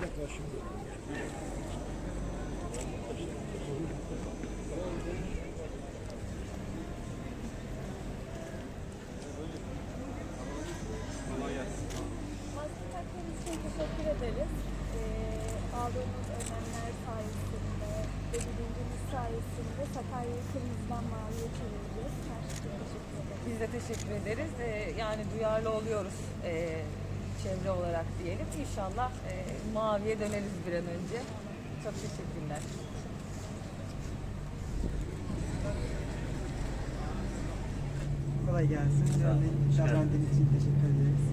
Maske için teşekkür ederiz. Aldığınız önlemler sayesinde ve sayesinde Sakarya'yı kırmızıdan maviye çevireceğiz. Teşekkür ederiz. Biz de teşekkür ederiz. Ee, yani duyarlı oluyoruz ee, çevre olarak diyelim. İnşallah ee, maviye döneriz bir an önce. Çok teşekkürler. Kolay gelsin. Yani davrandığınız için teşekkür ederiz.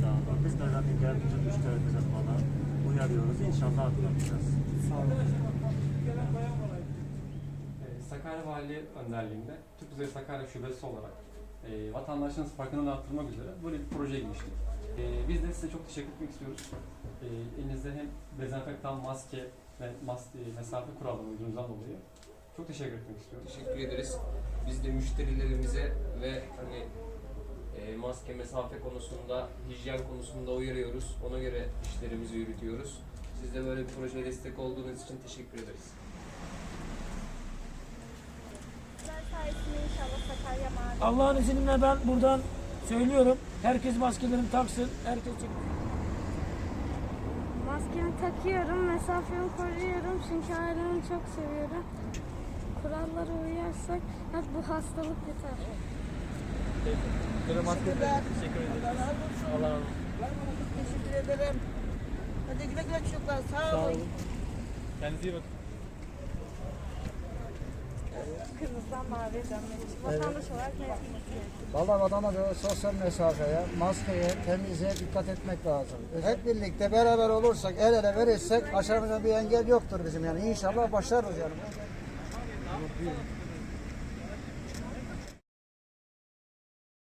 Sağ olun. Biz de zaten yardımcı müşterimize falan uyarıyoruz. İnşallah atlatacağız. Sağ olun. Ee, Sakarya Valiliği önderliğinde Türk Uzay Sakarya Şubesi olarak e, vatandaşların farkını arttırmak üzere böyle bir proje giriştik. E, biz de size çok teşekkür etmek istiyoruz. E, elinizde hem dezenfektan, maske ve mas e, mesafe kurallarını uydurduğunuzdan dolayı çok teşekkür etmek istiyoruz. Teşekkür ederiz. Biz de müşterilerimize ve hani e, maske mesafe konusunda, hijyen konusunda uyarıyoruz. Ona göre işlerimizi yürütüyoruz. Siz de böyle bir projeye destek olduğunuz için teşekkür ederiz. Allah'ın izniyle ben buradan söylüyorum. Herkes maskelerini taksın. Herkes Maskemi takıyorum, mesafemi koruyorum çünkü ailemi çok seviyorum. Kurallara uyarsak hep bu hastalık biter. Teşekkür ederim. Hadi güle güle çocuklar. Sağ olun. Kırmızıdan maviye dönmek için vatandaş olarak ne yapması gerekiyor? Valla vatandaşa sosyal mesafeye, maskeye, temizliğe dikkat etmek lazım. Hep birlikte beraber olursak, el ele verirsek aşağımızda bir engel yoktur bizim yani. İnşallah başarırız yani.